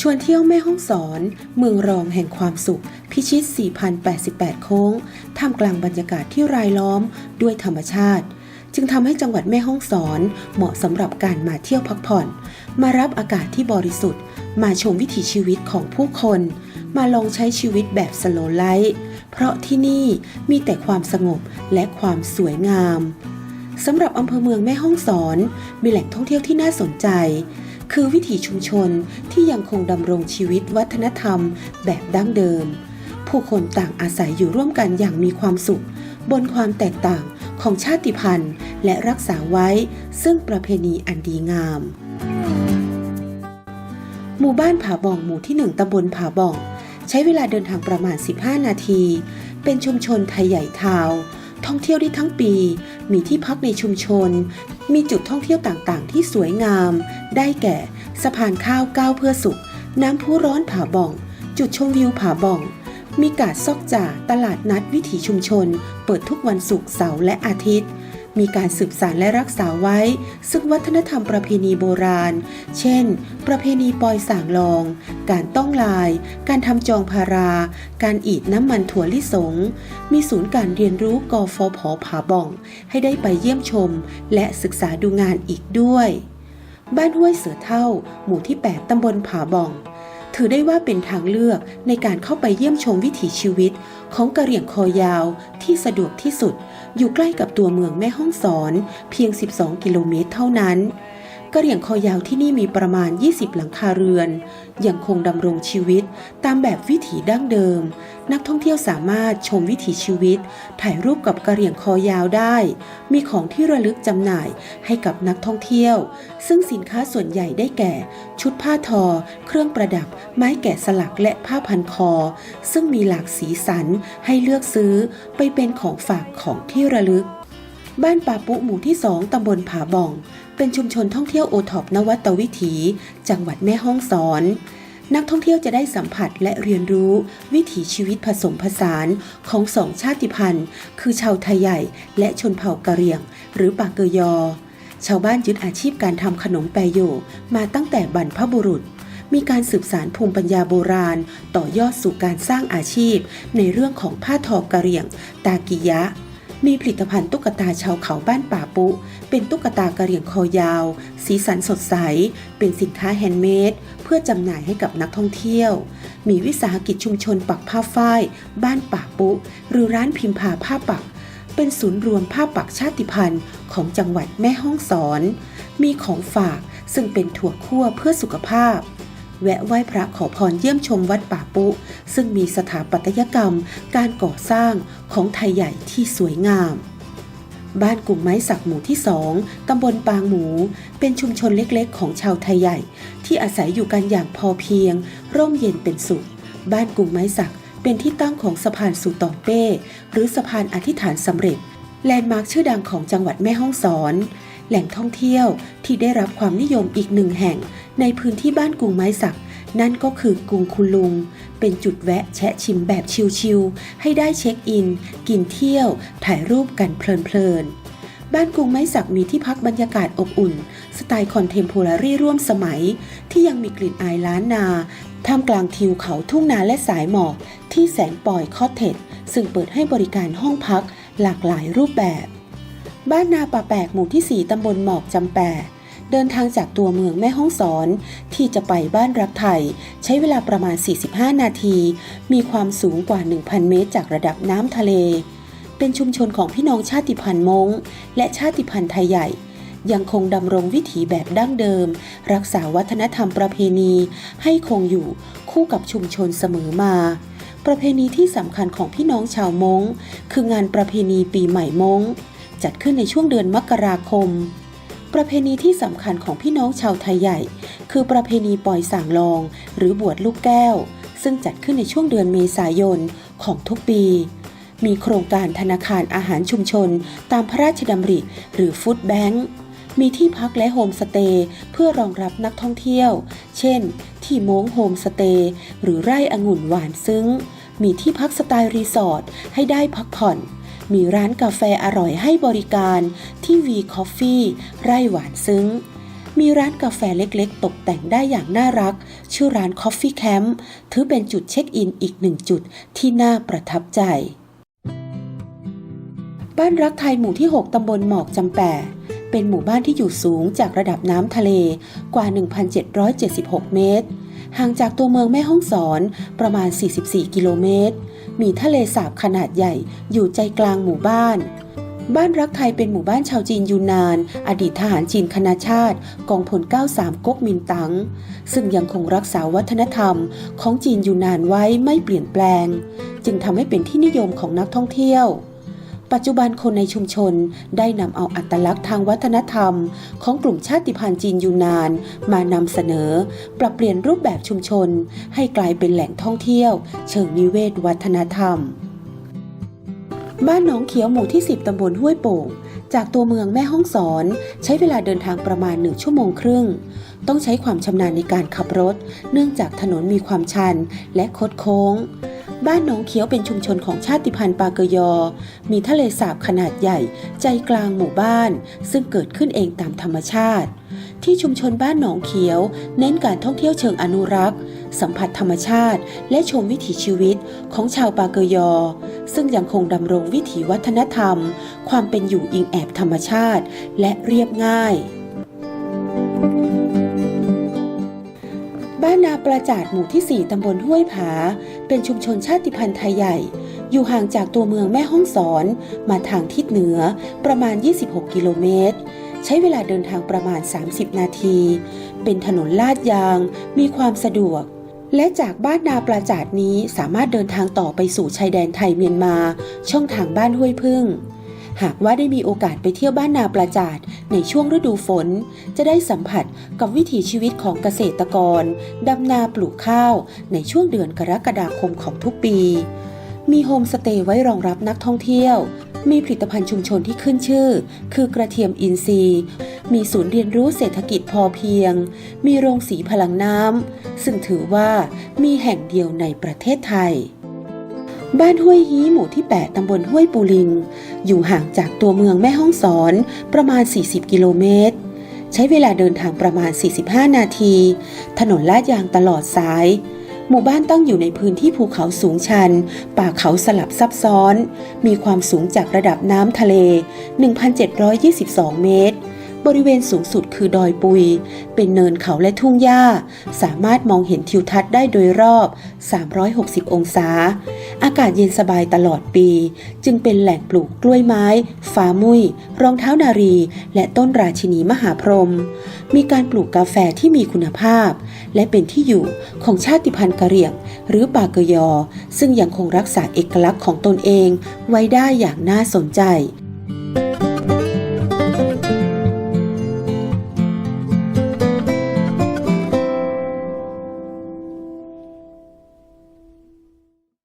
ชวนเที่ยวแม่ห้องสอน เมืองรองแห่งความสุข พิชิต 4,088 โค้ง ท่ามกลางบรรยากาศที่รายล้อมด้วยธรรมชาติ จึงทำให้จังหวัดแม่ห้องสอน เหมาะสำหรับการมาเที่ยวพักผ่อน มารับอากาศที่บริสุทธิ์ มาชมวิถีชีวิตของผู้คน มาลองใช้ชีวิตแบบสโลไลฟ์เพราะที่นี่มีแต่ความสงบและความสวยงามสำหรับอำเภอเมืองแม่ห้องสอน มีแหล่งท่องเที่ยวที่น่าสนใจ คือวิถีชุมชนที่ยังคงดำรงชีวิตวัฒนธรรมแบบดั้งเดิม ผู้คนต่างอาศัยอยู่ร่วมกันอย่างมีความสุข บนความแตกต่างของชาติพันธุ์ และรักษาไว้ซึ่งประเพณีอันดีงาม หมู่บ้านผาบ่องหมู่ที่1ตำบลผาบ่อง ใช้เวลาเดินทางประมาณ 15 นาที เป็นชุมชนไทยใหญ่ทาวน์ ท่องเที่ยวได้ทั้งปี มีที่พักในชุมชน มีจุดท่องเที่ยวต่างๆ ที่สวยงาม ได้แก่ สะพานข้าวก้าวเพื่อสุข น้ำพุร้อนผาบ่อง จุดชมวิวผาบ่อง มีกาดซอกจ่าตลาดนัดวิถีชุมชน เปิดทุกวันศุกร์เสาร์และอาทิตย์ มีการสืบสานและรักษาไว้ ซึ่งวัฒนธรรมประเพณีโบราณ เช่น ประเพณีปอยสางลอง การต้องลาย การทำจองพารา การอีดน้ำมันถั่วลิสง มีศูนย์การเรียนรู้กฟผผาบ่อง ให้ได้ไปเยี่ยมชม และศึกษาดูงานอีกด้วย บ้านห้วยเสือเท่า หมู่ที่ 8ตำบลผาบ่อง ถือได้ว่าเป็นทางเลือกในการเข้าไปเยี่ยมชมวิถีชีวิต ของกะเหรี่ยงคอยาวที่สะดวกที่สุด อยู่ใกล้กับตัวเมืองแม่ฮ่องสอน เพียง 12 กิโลเมตรเท่านั้น กะเหรี่ยงคอยาวที่นี่มีประมาณ 20 หลังคาเรือน ยังคงดำรงชีวิตตามแบบวิถีดั้งเดิม นักท่องเที่ยวสามารถชมวิถีชีวิต ถ่ายรูปกับกะเหรี่ยงคอยาวได้ มีของที่ระลึกจำหน่ายให้กับนักท่องเที่ยว ซึ่งสินค้าส่วนใหญ่ได้แก่ ชุดผ้าทอ เครื่องประดับ ไม้แกะสลักและผ้าพันคอ ซึ่งมีหลากสีสันให้เลือกซื้อไปเป็นของฝากของที่ระลึก บ้านป่าปุหมู่ที่2ตำบลผาบ่อง เป็นชุมชนท่องเที่ยวโอท็อปนวัตวิถี จังหวัดแม่ฮ่องสอน นักท่องเที่ยวจะได้สัมผัสและเรียนรู้วิถีชีวิตผสมผสานของสองชาติพันธุ์ คือชาวไทยใหญ่และชนเผ่ากะเหรี่ยง หรือปากเกยอ ชาวบ้านยึดอาชีพการทำขนมแปโยมาตั้งแต่บรรพบุรุษมีการสืบสานภูมิปัญญาโบราณ ต่อยอดสู่การสร้างอาชีพ ในเรื่องของผ้าทอกะเหรี่ยง ตากิยะ มีผลิตภัณฑ์ตุ๊กตาชาวเขาบ้านป่าปุ เป็นตุ๊กตากระเหรี่ยงคอยาว สีสันสดใส เป็นสินค้าแฮนด์เมดเพื่อจำหน่ายให้กับนักท่องเที่ยว มีวิสาหกิจชุมชนปักผ้าฝ้าย บ้านป่าปุ หรือร้านพิมพ์ผ้าผ้าปัก เป็นศูนย์รวมผ้าปักชาติพันธุ์ของจังหวัดแม่ฮ่องสอน มีของฝากซึ่งเป็นถั่วคั่วเพื่อสุขภาพ แวะไหว้พระขอพรเยี่ยมชมวัดป่าปุ ซึ่งมีสถาปัตยกรรม การก่อสร้างของไทยใหญ่ที่สวยงาม บ้านกลุ่มไม้สักหมู่ที่สองตำบลปางหมู เป็นชุมชนเล็กๆ ของชาวไทยใหญ่ ที่อาศัยอยู่กันอย่างพอเพียง ร่มเย็นเป็นสุข บ้านกลุ่มไม้สักเป็นที่ตั้งของสะพานสู่ตองเป้ หรือสะพานอธิษฐานสำเร็จ แลนด์มาร์คชื่อดังของจังหวัดแม่ฮ่องสอน แหล่งท่องเที่ยวที่ได้รับความนิยมอีกหนึ่งแห่ง ในพื้นที่บ้านกรุงไม้สัก นั่นก็คือกรุงคุลุง เป็นจุดแวะแชะชิมแบบชิลๆ ให้ได้เช็คอิน กินเที่ยว ถ่ายรูปกันเพลินๆบ้านกรุงไม้สักมีที่พักบรรยากาศอบอุ่น สไตล์คอนเทมโพรารีร่วมสมัย ที่ยังมีกลิ่นอายล้านนา ท่ามกลางทิวเขาทุ่งนาและสายหมอกที่แสนปล่อยคอเทจซึ่งเปิดให้บริการห้องพักหลากหลายรูปแบบ บ้านนาป่าแปกหมู่ที่ 4 ตำบลหมอกจำแปะ เดินทางจากตัวเมืองแม่ฮ่องสอน ที่จะไปบ้านรักไทย ใช้เวลาประมาณ 45 นาที มีความสูงกว่า 1,000 เมตรจากระดับน้ำทะเล เป็นชุมชนของพี่น้องชาติพันธุ์มงและชาติพันธุ์ไทยใหญ่ ยังคงดำรงวิถีแบบดั้งเดิม รักษาวัฒนธรรมประเพณีให้คงอยู่คู่กับชุมชนเสมอมาประเพณีที่สำคัญของพี่น้องชาวมงคืองานประเพณีปีใหม่ม้ง จัดขึ้นในช่วงเดือนมกราคม ประเพณีที่สำคัญของพี่น้องชาวไทยใหญ่ คือประเพณีปล่อยส่างลอง หรือบวชลูกแก้ว ซึ่งจัดขึ้นในช่วงเดือนเมษายนของทุกปี มีโครงการธนาคารอาหารชุมชน ตามพระราชดำริหรือฟู้ดแบงค์มีที่พักและโฮมสเตย์เพื่อรองรับนักท่องเที่ยว เช่น ที่โม้งโฮมสเตย์หรือไร่องุ่นหวานซึ้ง มีที่พักสไตล์รีสอร์ทให้ได้พักผ่อน มีร้านกาแฟอร่อยให้บริการที่ V Coffee ไร่หวานซึ้ง มีร้านกาแฟเล็กๆ ตกแต่งได้อย่างน่ารัก ชื่อร้าน Coffee Camp ถือเป็นจุดเช็คอินอีกหนึ่งจุดที่น่าประทับใจ บ้านรักไทยหมู่ที่ 6 ตำบลหมอกจำแปะเป็นหมู่บ้านที่อยู่สูงจากระดับน้ำทะเลกว่า 1,776 เมตร ห่างจากตัวเมืองแม่ฮ่องสอนประมาณ 44 กิโลเมตร มีทะเลสาบขนาดใหญ่อยู่ใจกลางหมู่บ้าน บ้านรักไทยเป็นหมู่บ้านชาวจีนยูนาน อดีตทหารจีนคณาชาติ กองพล 93 ก๊กมินตั๋งซึ่งยังคงรักษาวัฒนธรรมของจีนยูนานไว้ไม่เปลี่ยนแปลง จึงทำให้เป็นที่นิยมของนักท่องเที่ยว ปัจจุบันคนในชุมชนได้นำเอาอัตลักษณ์ทางวัฒนธรรม ของกลุ่มชาติพันธุ์จีนยูนาน มานำเสนอ ปรับเปลี่ยนรูปแบบชุมชน ให้กลายเป็นแหล่งท่องเที่ยว เชิงนิเวศวัฒนธรรม บ้านหนองเขียวหมู่ที่ 10ตำบลห้วยโป่งจากตัวเมืองแม่ฮ่องสอน ใช้เวลาเดินทางประมาณ1ชั่วโมงครึ่ง ต้องใช้ความชำนาญในการขับรถ เนื่องจากถนนมีความชันและคดโค้ง บ้านหนองเขียวเป็นชุมชนของชาติพันธุ์ปาเกยอ มีทะเลสาบขนาดใหญ่ใจกลางหมู่บ้าน ซึ่งเกิดขึ้นเองตามธรรมชาติ ที่ชุมชนบ้านหนองเขียว เน้นการท่องเที่ยวเชิงอนุรักษ์ สัมผัสธรรมชาติ และชมวิถีชีวิตของชาวปาเกยอ ซึ่งยังคงดำรงวิถีวัฒนธรรม ความเป็นอยู่อิงแอบธรรมชาติ และเรียบง่าย บ้านนาประจาดหมู่ที่ 4 ตำบลห้วยผา เป็นชุมชนชาติพันธุ์ไทยใหญ่ อยู่ห่างจากตัวเมืองแม่ฮ่องสอน มาทางทิศเหนือประมาณ 26 กิโลเมตร ใช้เวลาเดินทางประมาณ 30 นาที เป็นถนนลาดยาง มีความสะดวก และจากบ้านนาปราจาดนี้สามารถเดินทางต่อไปสู่ชายแดนไทยเมียนมา ช่องทางบ้านห้วยพึ่ง หากว่าได้มีโอกาสไปเที่ยวบ้านนาปราจาดในช่วงฤดูฝน จะได้สัมผัสกับวิถีชีวิตของเกษตรกรดำนาปลูกข้าวในช่วงเดือนกรกฎาคมของทุกปี มีโฮมสเตย์ไว้รองรับนักท่องเที่ยว มีผลิตภัณฑ์ชุมชนที่ขึ้นชื่อ คือกระเทียมอินทรีย์ มีศูนย์เรียนรู้เศรษฐกิจพอเพียง มีโรงสีพลังน้ำซึ่งถือว่ามีแห่งเดียวในประเทศไทย บ้านห้วยฮีหมู่ที่ 8 ตำบลห้วยปูลิง อยู่ห่างจากตัวเมืองแม่ฮ่องสอนประมาณ 40 กิโลเมตร ใช้เวลาเดินทางประมาณ 45 นาที ถนนลาดยางตลอดสาย หมู่บ้านตั้งอยู่ในพื้นที่ภูเขาสูงชัน ป่าเขาสลับซับซ้อน มีความสูงจากระดับน้ำทะเล 1,722 เมตร บริเวณสูงสุดคือดอยปุย เป็นเนินเขาและทุ่งหญ้า สามารถมองเห็นทิวทัศน์ได้โดยรอบ 360 องศา อากาศเย็นสบายตลอดปี จึงเป็นแหล่งปลูกกล้วยไม้ ฟ้ามุยรองเท้านารี และต้นราชินีมหาพรหม มีการปลูกกาแฟที่มีคุณภาพ และเป็นที่อยู่ของชาติพันธุ์กะเหรี่ยง หรือปาเกยอ ซึ่งยังคงรักษาเอกลักษณ์ของตนเองไว้ได้อย่างน่าสนใจ